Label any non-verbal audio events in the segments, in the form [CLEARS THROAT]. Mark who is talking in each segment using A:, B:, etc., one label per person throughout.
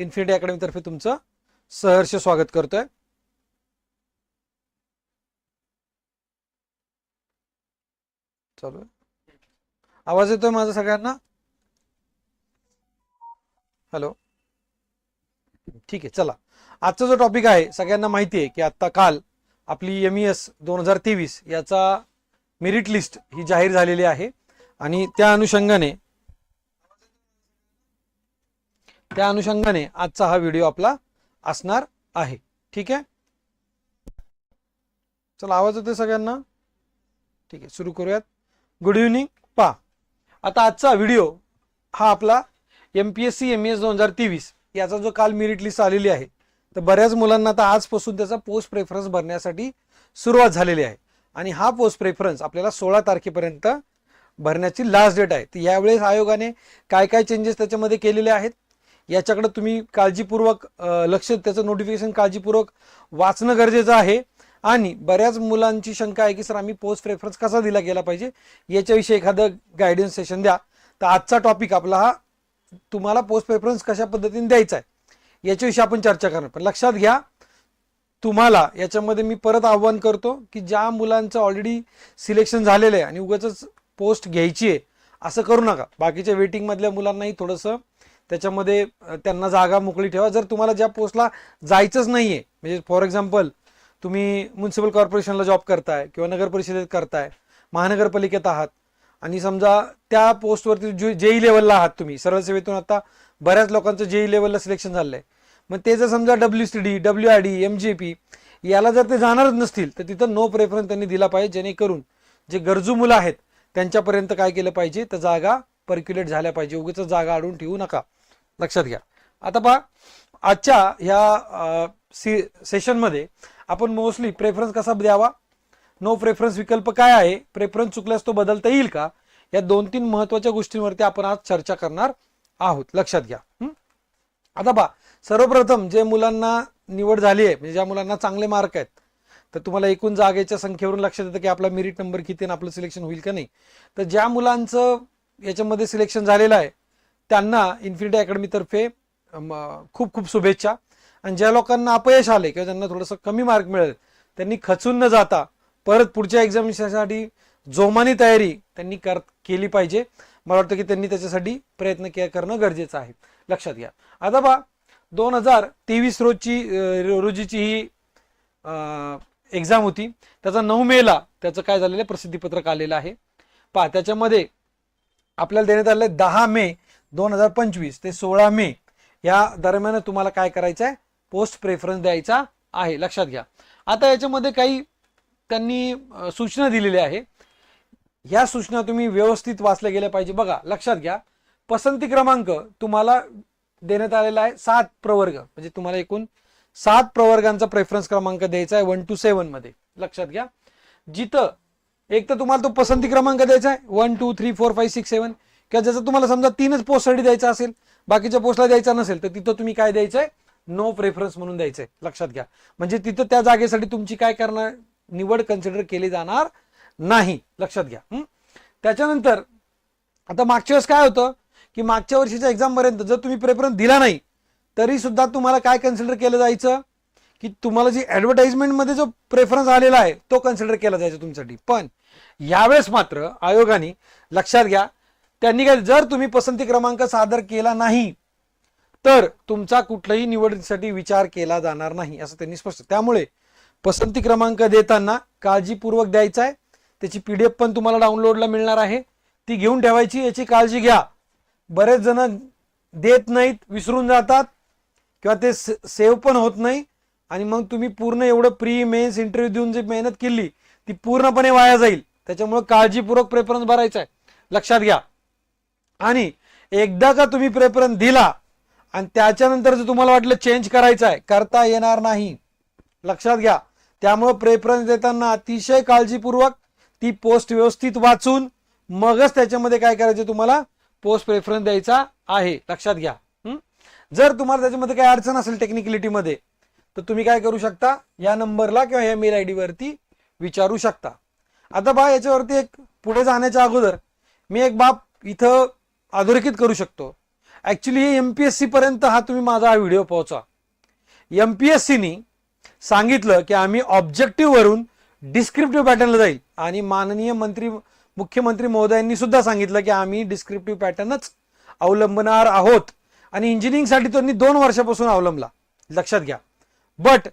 A: Infinity अकॅडमीतर्फे तुमचं सहर्ष स्वागत करतोय. चालू आहे. आवाज येतोय माझा सगळ्यांना? हॅलो. ठीक आहे चला. आजचा जो टॉपिक आहे सगळ्यांना माहिती आहे की आता काल आपली एम ई एस दोन हजार तेवीस याचा मेरिट लिस्ट ही जाहीर झालेली आहे. आणि त्या अनुषंगाने त्या अनुषंगाने आजचा हा व्हिडिओ आपला असणार आहे. ठीक आहे? चला आवाज होते सगळ्यांना? ठीक आहे सुरू करूयात. गुड इव्हनिंग पा. आता आजचा व्हिडिओ हा आपला M P S C M S दोन हजार तेवीस याचा जो काल मेरिट लिस्ट आलेली आहे तर बऱ्याच मुलांना आता आजपासून त्याचा पोस्ट प्रेफरन्स भरण्यासाठी सुरुवात झालेली आहे. आणि हा पोस्ट प्रेफरन्स आपल्याला सोळा तारखेपर्यंत भरण्याची लास्ट डेट आहे. तर यावेळेस आयोगाने काय काय चेंजेस त्याच्यामध्ये केलेले आहेत? याच्याकडे तुम्ही काळजीपूर्वक लक्ष त्याचं नोटिफिकेशन काळजीपूर्वक वाचणं गरजेचं आहे. आणि बऱ्याच मुलांची शंका आहे की सर आम्ही पोस्ट प्रेफरन्स कसा दिला गेला पाहिजे? याच्याविषयी एखादं गायडन्स सेशन द्या. तर आजचा टॉपिक आपला हा तुम्हाला पोस्ट प्रेफरन्स कशा पद्धतीने द्यायचा आहे? याच्याविषयी आपण चर्चा करणार. पण लक्षात घ्या तुम्हाला याच्यामध्ये मी परत आव्हान करतो की ज्या मुलांचं ऑलरेडी सिलेक्शन झालेलं आहे आणि उगाच पोस्ट घ्यायची आहे असं करू नका. बाकीच्या वेटिंगमधल्या मुलांनाही थोडंसं त्याच्यामध्ये त्यांना जागा मोकळी ठेवा. जर तुम्हाला ज्या पोस्टला जायचंच नाही आहे म्हणजे फॉर एक्झाम्पल तुम्ही म्युन्सिपल कॉर्पोरेशनला जॉब करताय किंवा नगर परिषदेत करताय महानगरपालिकेत आहात आणि समजा त्या पोस्टवरती जे जेई लेवलला आहात तुम्ही सरळ सेवेतून आता बऱ्याच लोकांचं जेई लेवलला सिलेक्शन झालंय. मग ते जर समजा W C D W I D M J P याला जर ते जाणारच नसतील तर तिथं नो प्रेफरन्स त्यांनी दिला पाहिजे जेणेकरून जे गरजू मुलं आहेत त्यांच्यापर्यंत काय केलं पाहिजे तर जागा पर्क्युलेट झाल्या पाहिजे. उगीच जागा अडून ठेवू नका. लक्षात घ्या. आता पहा आजच्या ह्या सी सेशनमध्ये आपण मोस्टली प्रेफरन्स कसा द्यावा? नो प्रेफरन्स विकल्प काय आहे? प्रेफरन्स चुकल्यास तो बदलता येईल का? या दोन तीन महत्त्वाच्या गोष्टींवरती आपण आज चर्चा करणार आहोत. लक्षात घ्या. आता पहा सर्वप्रथम जे मुलांना निवड झाली आहे म्हणजे ज्या मुलांना चांगले मार्क आहेत तर तुम्हाला एकूण जागेच्या संख्येवरून लक्षात येतं की आपला मेरिट नंबर किती आणि आपलं सिलेक्शन होईल का नाही. तर ज्या मुलांचं याच्यामध्ये सिलेक्शन झालेलं आहे त्यांना इन्फिनिटी अकॅडमीतर्फे खूप खूप शुभेच्छा. आणि ज्या लोकांना अपयश आले किंवा ज्यांना थोडंसं कमी मार्क मिळेल त्यांनी खचून न जाता परत पुढच्या एक्झामिनेशनसाठी जोमानी तयारी त्यांनी कर केली पाहिजे. मला वाटतं की त्यांनी त्याच्यासाठी प्रयत्न के करणं गरजेचं आहे. लक्षात घ्या. आता बा दोन हजार तेवीस रोजची रोजीची ही एक्झाम होती. त्याचा नऊ मेला त्याचं काय झालेलं आहे? प्रसिद्धीपत्रक आलेलं आहे. पहा त्याच्यामध्ये आपल्याला देण्यात आलेलं आहे दहा मे. दोन हजार पंचवीस ते सोळा मे या दरम्यान तुम्हाला काय करायचं आहे पोस्ट प्रेफरन्स द्यायचा आहे. लक्षात घ्या. आता याच्यामध्ये काही त्यांनी सूचना दिलेल्या आहे. ह्या सूचना तुम्ही व्यवस्थित वाचल्या गेल्या पाहिजे. बघा लक्षात घ्या. पसंती क्रमांक तुम्हाला देण्यात आलेला आहे सात प्रवर्ग. म्हणजे तुम्हाला एकूण सात प्रवर्गांचा प्रेफरन्स क्रमांक द्यायचा आहे वन टू सेवनमध्ये. लक्षात घ्या. जिथं एक तर तुम्हाला तो पसंती क्रमांक द्यायचा आहे. One two three four five six seven किंवा ज्याचं तुम्हाला समजा तीनच पोस्टसाठी द्यायचा असेल बाकीच्या पोस्टला द्यायचा नसेल तर तिथं तुम्ही काय द्यायचंय? नो प्रेफरन्स म्हणून द्यायचंय. लक्षात घ्या. म्हणजे तिथं त्या जागेसाठी तुमची काय करणार? निवड कन्सिडर केली जाणार नाही. लक्षात घ्या. त्याच्यानंतर आता मागच्या वेळेस काय होतं? की मागच्या वर्षीच्या एक्झाम पर्यंत जर तुम्ही प्रेफरन्स दिला नाही तरी सुद्धा तुम्हाला काय कन्सिडर केलं जायचं? की तुम्हाला जी ऍडव्हर्टाईजमेंटमध्ये जो प्रेफरन्स आलेला आहे तो कन्सिडर केला जायचा तुमच्यासाठी. पण यावेळेस मात्र आयोगाने लक्षात घ्या त्यांनी काय जर तुम्ही पसंती क्रमांक सादर केला नाही तर तुमचा कुठलाही निवडीसाठी विचार केला जाणार नाही असं त्यांनी स्पष्ट त्यामुळे पसंती क्रमांक देताना काळजीपूर्वक द्यायचा आहे. त्याची पीडीएफ पण तुम्हाला डाउनलोडला मिळणार आहे. ती घेऊन ठेवायची याची काळजी घ्या. बरेच जण देत नाहीत विसरून जातात किंवा ते सेव्ह पण होत नाही. आणि मग तुम्ही पूर्ण एवढं प्री मेन्स इंटरव्ह्यू देऊन जी मेहनत केली ती पूर्णपणे वाया जाईल. त्याच्यामुळे काळजीपूर्वक प्रेफरन्स भरायचा आहे. लक्षात घ्या. आणि एकदा का तुम्ही प्रेफरन्स दिला आणि त्याच्यानंतर जर तुम्हाला वाटलं चेंज करायचं आहे करता येणार नाही. लक्षात घ्या. त्यामुळं प्रेफरन्स देताना अतिशय काळजीपूर्वक ती पोस्ट व्यवस्थित वाचून मगच त्याच्यामध्ये काय करायचं तुम्हाला? पोस्ट प्रेफरन्स द्यायचा आहे. लक्षात घ्या. जर तुम्हाला त्याच्यामध्ये काही अडचण असेल टेक्निकलिटीमध्ये तर तुम्ही काय करू शकता? या नंबरला किंवा या मेल आय डी वरती विचारू शकता. आता बा याच्यावरती एक पुढे जाण्याच्या अगोदर मी एक बाब इथं अधोरेखित करू शकतो. ऍक्च्युली एमपीएससी पर्यंत हा तुम्ही माझा हा व्हिडिओ पोहोचा. सीनी सांगितलं की आम्ही ऑब्जेक्टिव्ह वरून डिस्क्रिप्टिव्ह पॅटर्नला जाईल. आणि माननीय मंत्री मुख्यमंत्री महोदयांनी सुद्धा सांगितलं की आम्ही डिस्क्रिप्टिव्ह पॅटर्नच अवलंबणार आहोत. आणि इंजिनिअरिंगसाठी त्यांनी दोन वर्षापासून अवलंबला. लक्षात घ्या. बट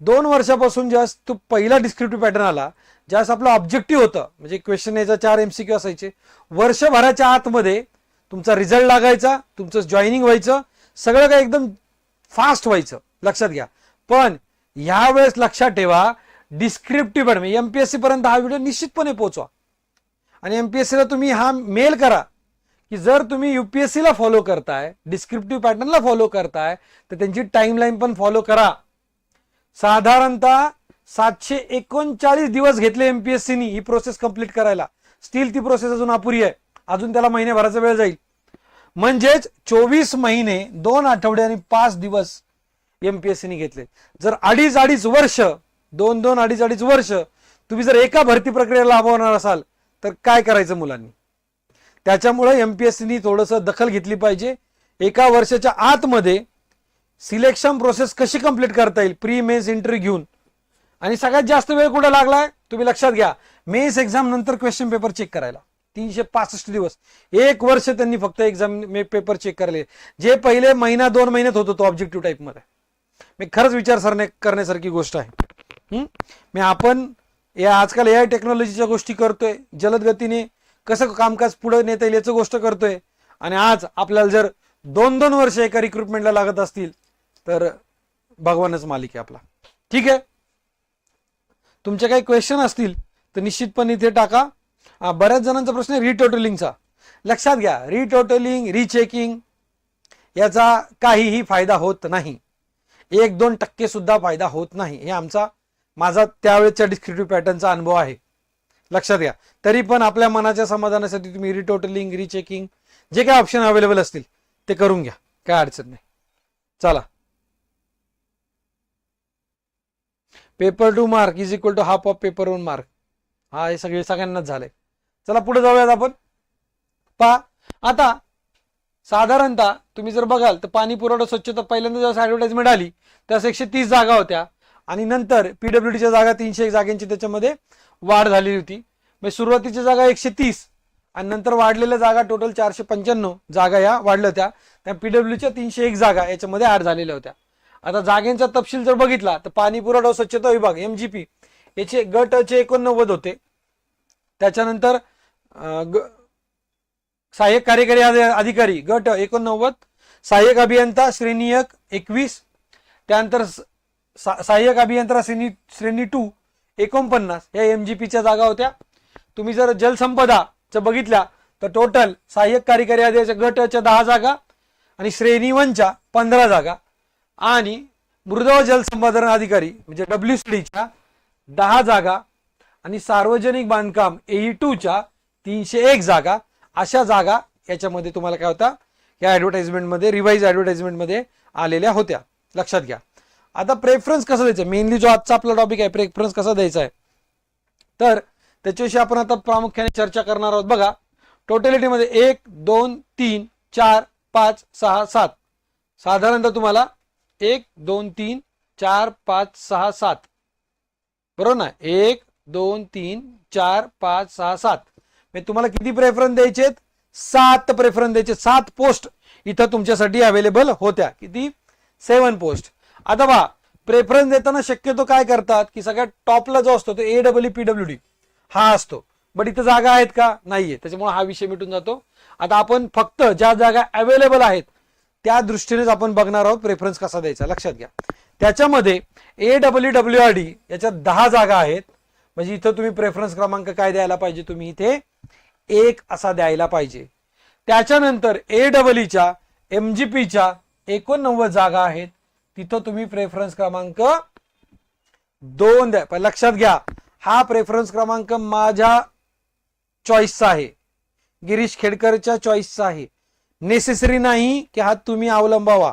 A: दोन वर्षापासून ज्यास तो पहिला डिस्क्रिप्टिव्ह पॅटर्न आला ज्यास आपलं ऑब्जेक्टिव्ह होतं म्हणजे क्वेश्चन याचा चार एमसीक्यू असायचे. वर्षभराच्या आतमध्ये तुमचा रिझल्ट लागायचा तुमचं जॉईनिंग व्हायचं सगळं काही एकदम फास्ट व्हायचं. लक्षात घ्या. पण यावेळेस लक्षात ठेवा डिस्क्रिप्टिव्ह पण एम पी एस सी पर्यंत हा व्हिडिओ निश्चितपणे पोहोचवा. आणि एम पी एस सीला तुम्ही हा मेल करा की जर तुम्ही यू पी एस सीला फॉलो करताय डिस्क्रिप्टिव्ह पॅटर्नला फॉलो करताय तर त्यांची टाईमलाईन पण फॉलो करा. साधारणतः सातशे एकोणचाळीस दिवस घेतले एम पी एस सीनी ही प्रोसेस कंप्लीट करायला. स्टील ती प्रोसेस अजून अपुरी आहे. अजून त्याला महिन्याभराचा वेळ जाईल. म्हणजेच चोवीस महिने दोन आठवडे आणि पाच दिवस एमपीएससीने घेतले. जर अडीच अडीच वर्ष दोन दोन अडीच अडीच वर्ष तुम्ही जर एका भरती प्रक्रियेला लाभवणार असाल तर काय करायचं मुलांनी? त्याच्यामुळे एमपीएससीनी थोडंसं दखल घेतली पाहिजे. एका वर्षाच्या आतमध्ये सिलेक्शन प्रोसेस कशी कंप्लीट करता येईल? प्री मेन्स इंटरव्ह्यू घेऊन. आणि सगळ्यात जास्त वेळ कुठं लागलाय? तुम्ही लक्षात घ्या. मेन्स एक्झाम नंतर क्वेश्चन पेपर चेक करायला. तीनशे पासष्ट दिवस. एक वर्ष त्यांनी फक्त एक्झाम पेपर चेक करले. जे पहिले महिना दोन महिन्यात होतो तो ऑब्जेक्टिव्ह टाईपमध्ये मी खरंच विचार सरणे करण्यासारखी गोष्ट आहे. मी आपण या आजकाल ए आय टेक्नॉलॉजीच्या गोष्टी करतोय जलद गतीने कसं कामकाज पुढे नेता येईल याचं गोष्ट करतोय. आणि आज आपल्याला जर दोन दोन वर्ष एका रिक्रुटमेंटला लागत असतील तर भगवानच मालिक आहे आपला. ठीक आहे? तुमचे काही क्वेश्चन असतील तर निश्चितपणे इथे टाका. बऱ्याच जणांचा प्रश्न आहे रिटोटलिंगचा लक्षात घ्या रिटोटलिंग रिचेकिंग याचा काहीही फायदा होत नाही. एक दोन टक्के सुद्धा फायदा होत नाही. हे आमचा माझा त्यावेळेच्या डिस्क्रिप्टिव्ह पॅटर्नचा अनुभव आहे. लक्षात घ्या. तरी पण आपल्या मनाच्या समाधानासाठी तुम्ही रिटोटलिंग रिचेकिंग जे काही ऑप्शन अवेलेबल असतील ते करून घ्या. काय अडचण नाही. चला. Paper two mark is equal to half of paper one mark हा हे सगळे सगळ्यांनाच झालंय. चला पुढे जाऊयात आपण. पहा आता साधारणतः तुम्ही जर बघाल तर पाणी पुरवठा स्वच्छता पहिल्यांदा जेव्हा ऍडव्हर्टाइजमेंट आली त्यास एकशे तीस जागा होत्या. आणि नंतर पीडब्ल्यूडीच्या जागा तीनशे एक जागांची त्याच्यामध्ये वाढ झालेली होती. म्हणजे सुरुवातीच्या जागा एकशे तीस आणि नंतर वाढलेल्या जागा टोटल चारशे पंच्याण्णव जागा या वाढल्या होत्या. त्या पीडब्ल्यूच्या तीनशे एक जागा याच्यामध्ये ॲड झालेल्या होत्या. आता जागेंचा तपशील जर बघितला तर पाणी पुरवठा स्वच्छता विभाग पी याचे गटचे एकोणनव्वद होते. त्याच्यानंतर ग- सहाय्यक कार्यकारी अधिकारी गट एकोणनव्वद सहाय्यक अभियंता श्रेणी एक एकवीस त्यानंतर स- सा- सहाय्यक अभियंता श्रेणी श्रेणी टू एकोणपन्नास या एम जी पीच्या जागा होत्या. तुम्ही जर जलसंपदाचं बघितल्या तर टोटल सहाय्यक कार्यकारी अधिकाऱ्याच्या गटच्या दहा जागा आणि श्रेणी वनच्या पंधरा जागा. आणि मृद जलसंपादन अधिकारी म्हणजे डब्ल्यू च्या दहा जागा आणि सार्वजनिक बांधकाम एई टूच्या तीनशे एक जागा अशा जागा याच्यामध्ये तुम्हाला काय होता? या ॲडव्हर्टाइजमेंटमध्ये रिवाईज ॲडव्हर्टाइजमेंटमध्ये आलेल्या होत्या. लक्षात घ्या. आता प्रेफरन्स कसं द्यायचं? मेनली जो आजचा आपला टॉपिक आहे प्रेफरन्स कसा द्यायचा आहे? तर त्याच्याविषयी आपण आता प्रामुख्याने चर्चा करणार आहोत. बघा टोटॅलिटीमध्ये एक दोन तीन चार पाच सहा सात. साधारणतः तुम्हाला एक दोन तीन चार पाच सहा सात. बरोबर ना? एक दोन तीन चार पाच सहा सात. म्हणजे तुम्हाला किती प्रेफरन्स द्यायचे सात प्रेफरन्स द्यायचे. सात पोस्ट इथं तुमच्यासाठी अवेलेबल होत्या. किती? सेवन पोस्ट आता बा प्रेफरन्स देताना शक्यतो काय करतात? की सगळ्यात टॉपला जो असतो तो A W P W D हा असतो. बट इथं जागा आहेत का? नाहीये. त्याच्यामुळे हा विषय मिटून जातो. आता आपण फक्त ज्या जागा अवेलेबल आहेत त्या दृष्टीनेच आपण बघणार आहोत प्रेफरन्स कसा द्यायचा. लक्षात घ्या. त्याच्यामध्ये A W W R D याच्यात दहा जागा आहेत. म्हणजे इथं तुम्ही प्रेफरन्स क्रमांक काय द्यायला पाहिजे? तुम्ही इथे एक असा द्यायला पाहिजे. त्याच्यानंतर ए डबल ईच्या एम जी पीच्या एकोणनव्वद जागा आहेत. तिथं तुम्ही प्रेफरन्स क्रमांक दोन द्या. पण लक्षात घ्या हा प्रेफरन्स क्रमांक माझ्या चॉईसचा आहे. गिरीश खेडकरच्या चॉईसचा आहे. नेसेसरी नाही की हा तुम्ही अवलंबावा.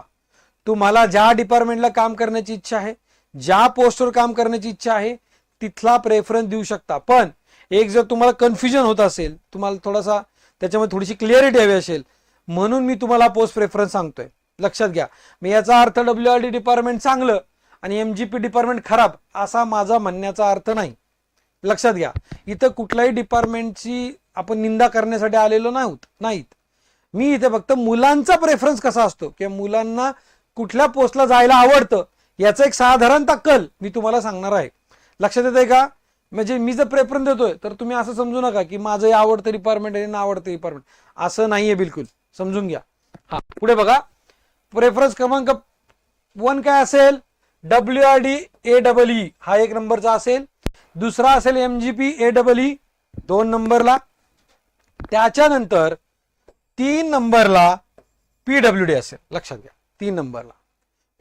A: तुम्हाला ज्या डिपार्टमेंटला काम करण्याची इच्छा आहे ज्या पोस्टवर काम करण्याची इच्छा आहे तिथला प्रेफरन्स देऊ शकता. पण एक जर तुम्हाला कन्फ्युजन होत असेल तुम्हाला थोडासा त्याच्यामध्ये थोडीशी क्लिअरिटी हवी असेल म्हणून मी तुम्हाला पोस्ट प्रेफरन्स सांगतोय. लक्षात घ्या. मी याचा अर्थ डब्ल्यू आर डी डिपार्टमेंट चांगलं आणि एम जी पी डिपार्टमेंट खराब असा माझा म्हणण्याचा अर्थ नाही. लक्षात घ्या. इथं कुठल्याही डिपार्टमेंटची आपण निंदा करण्यासाठी आलेलो नाहीत नाहीत. मी इथे फक्त मुलांचा प्रेफरन्स कसा असतो किंवा मुलांना कुठल्या पोस्टला जायला आवडतं याचा एक साधारणतः कल मी तुम्हाला सांगणार आहे. लक्षात येते का? म्हणजे मी जर प्रेफरन्स देतोय तर तुम्ही असं समजू नका की माझं हे आवडतं डिपार्टमेंट आहे ना आवडतं डिपार्टमेंट असं नाहीये बिलकुल. समजून घ्या. हा पुढे बघा. प्रेफरन्स क्रमांक वन काय असेल? W R D A double E हा एक नंबरचा असेल. दुसरा असेल M G P A double E दोन नंबरला. त्याच्यानंतर तीन नंबरला पीडब्ल्यू डी असेल. लक्षात घ्या. तीन नंबरला.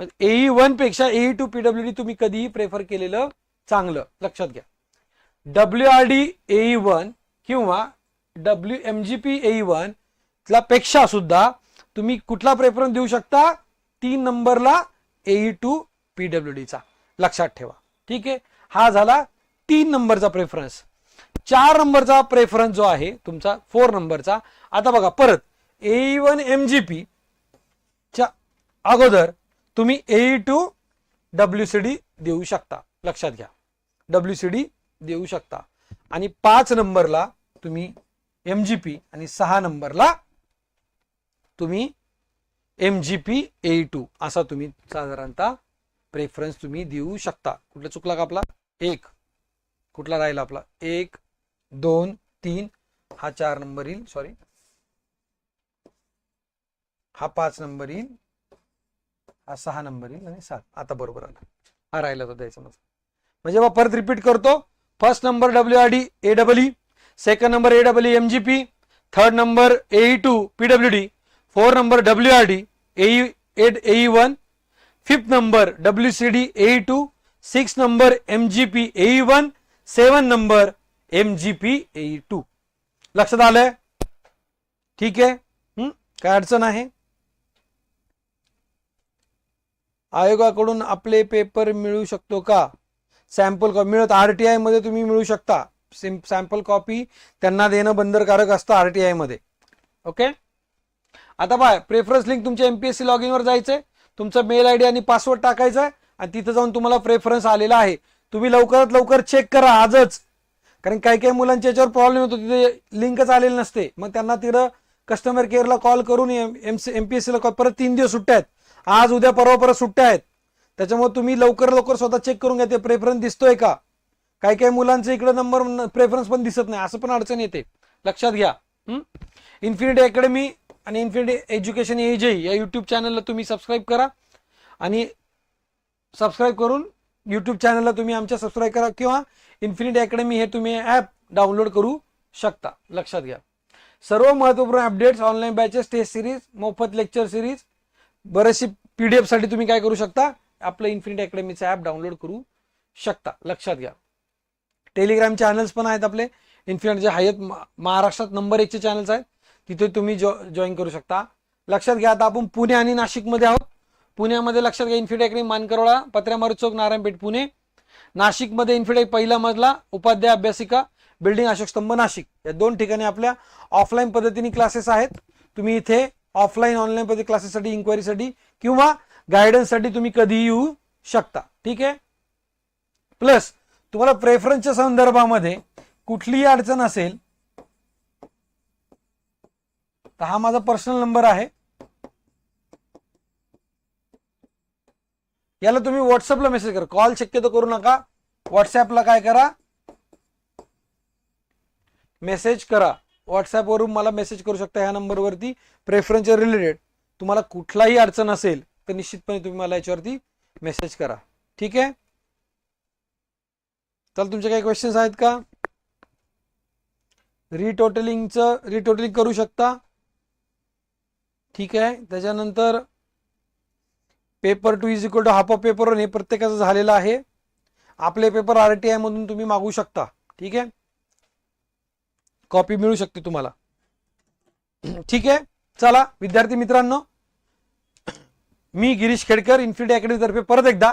A: म्हणजे A E वनपेक्षा A E two P W D तुम्ही कधीही प्रेफर केलेलं चांगलं. लक्षात घ्या. W R D A E one किंवा W M G P A E one ला पेक्षा सुद्धा तुम्ही कुठला प्रेफरन्स देऊ शकता? तीन नंबरला A E two P W डीचा लक्षात ठेवा. ठीक आहे? हा झाला तीन नंबरचा प्रेफरन्स चार नंबरचा प्रेफरन्स जो आहे तुमचा फोर नंबरचा. आता बघा परत A one M G P च्या अगोदर तुम्ही A two W C D देऊ शकता. लक्षात घ्या. डब्ल्यू सी डी देऊ शकता. आणि पाच नंबरला तुम्ही एम जी पी आणि सहा नंबरला तुम्ही M G P A two असा तुम्ही साधारणतः प्रेफरन्स तुम्ही देऊ शकता. कुठला चुकला का आपला? एक. कुठला राहिला आपला? एक दोन तीन. हा चार नंबर येईल. सॉरी हा पाच नंबर येईल. हा सहा नंबर येईल आणि सात. आता बरोबर आला. हा राहिला तो द्यायचा माझा म्हणजे बा परत रिपीट करतो first number W R D A double E second number A double M G P third number A two P W D four number W R D A one fifth number W C D A two six number M G P A one seven number M G P A two लक्षात आलंय ठीक आहे हं? काय अडचण आहे? आयोगाकडून आपले पेपर मिळू शकतो का? Sample copy. मिळत आर टी आयमध्ये तुम्ही मिळू शकता. सॅम्पल कॉपी त्यांना देणं बंधनकारक असतं आर टी आयमध्ये. ओके? आता बाय प्रेफरन्स लिंक तुमच्या एमपीएससी लॉग इनवर जायचं आहे तुमचा मेल आयडी आणि पासवर्ड टाकायचा आहे आणि तिथं जाऊन तुम्हाला प्रेफरन्स आलेला आहे. तुम्ही लवकरात लवकर चेक करा आजच. कारण काही काही मुलांच्या याच्यावर प्रॉब्लेम होतो तिथे लिंकच आलेली नसते. मग त्यांना तिथं कस्टमर केअरला कॉल करून एम एमपीएससीला कॉल परत तीन दिवस सुट्ट्या आहेत. आज उद्या परवा परत सुट्ट्या आहेत. त्याच्यामुळे तुम्ही लवकर लवकर स्वतः चेक करून घ्या ते प्रेफरन्स दिसतोय का? काही काही मुलांचं इकडे नंबर प्रेफरन्स पण दिसत नाही असं पण अडचण येते. लक्षात घ्या. इन्फिनिटी अकॅडमी आणि इन्फिनिटी एज्युकेशन एजे या युट्यूब चॅनलला तुम्ही सबस्क्राईब करा. आणि सबस्क्राईब करून युट्यूब चॅनलला तुम्ही आमच्या सबस्क्राईब करा किंवा इन्फिनिटी अकॅडमी हे तुम्ही ॲप डाउनलोड करू शकता. लक्षात घ्या. सर्व महत्त्वपूर्ण updates online batches test series मोफत लेक्चर सिरीज बरेचसे पी डी एफसाठी तुम्ही काय करू शकता? आपलं इन्फिनिटी अकॅडमीचं ॲप डाउनलोड करू शकता. लक्षात घ्या. टेलिग्राम चॅनल्स पण आहेत आपले. इन्फिनिटीचे आहेत हायत महाराष्ट्रात नंबर एकचे चॅनल्स आहेत. तिथे तुम्ही जॉ जॉईन करू शकता. लक्षात घ्या आता आपण पुणे आणि नाशिकमध्ये आहोत. पुण्यामध्ये लक्षात घ्या इन्फिनिटी अकॅडमी मानकरोळा पत्र्यामारू चौक नारायणपेठ पुणे. नाशिकमध्ये इन्फिनिटी पहिला मजला उपाध्याय अभ्यासिका बिल्डिंग अशोक स्तंभ नाशिक. या दोन ठिकाणी आपल्या ऑफलाईन पद्धतीने क्लासेस आहेत. तुम्ही इथे ऑफलाईन ऑनलाईन पद्धती क्लासेससाठी इन्क्वायरीसाठी किंवा गायडन्ससाठी तुम्ही कधीही येऊ शकता. ठीक आहे? प्लस तुम्हाला प्रेफरन्सच्या संदर्भामध्ये कुठलीही अडचण असेल तर हा माझा पर्सनल नंबर आहे. याला तुम्ही व्हॉट्सअपला मेसेज करा. कॉल शक्यतो करू नका. व्हॉट्सअपला काय करा? मेसेज करा. व्हॉट्सअपवरून मला मेसेज करू शकता ह्या नंबरवरती प्रेफरन्सच्या रिलेटेड तुम्हाला कुठलाही अडचण असेल तर निश्चितपणे तुम्ही मला याच्यावरती मेसेज करा. ठीक आहे? चल तुमचे काही क्वेश्चन्स आहेत का? रिटोटलिंगचं रिटोटलिंग करू शकता. ठीक आहे? त्याच्यानंतर paper two is equal to half of paper हे प्रत्येकाचं झालेलं आहे. आपले पेपर आर टी आय मधून तुम्ही मागू शकता. ठीक आहे? कॉपी मिळू शकते तुम्हाला. [CLEARS THROAT] ठीक आहे? चला विद्यार्थी मित्रांनो मी गिरीश खेडकर इन्फिनिटी अकॅडमीतर्फे परत एकदा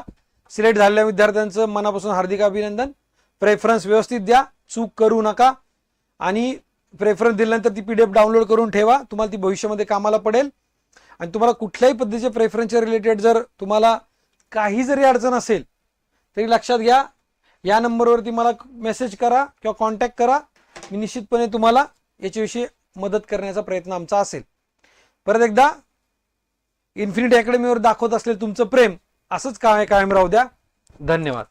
A: सिलेक्ट झालेल्या विद्यार्थ्यांचं मनापासून हार्दिक अभिनंदन. प्रेफरन्स व्यवस्थित द्या चूक करू नका आणि प्रेफरन्स दिल्यानंतर ती पीडीएफ डाउनलोड करून ठेवा. तुम्हाला ती भविष्यामध्ये कामाला पडेल. आणि तुम्हाला कुठल्याही पद्धतीचे प्रेफरन्सच्या रिलेटेड जर तुम्हाला काही जरी अडचण असेल तरी लक्षात घ्या. या नंबरवरती मला मेसेज करा किंवा कॉन्टॅक्ट करा. मी निश्चितपणे तुम्हाला याच्याविषयी मदत करण्याचा प्रयत्न आमचा असेल. परत एकदा इन्फिनिटी अकॅडमीवर दाखवत असलेलं तुमचं प्रेम असंच काय कायम राहू द्या. धन्यवाद.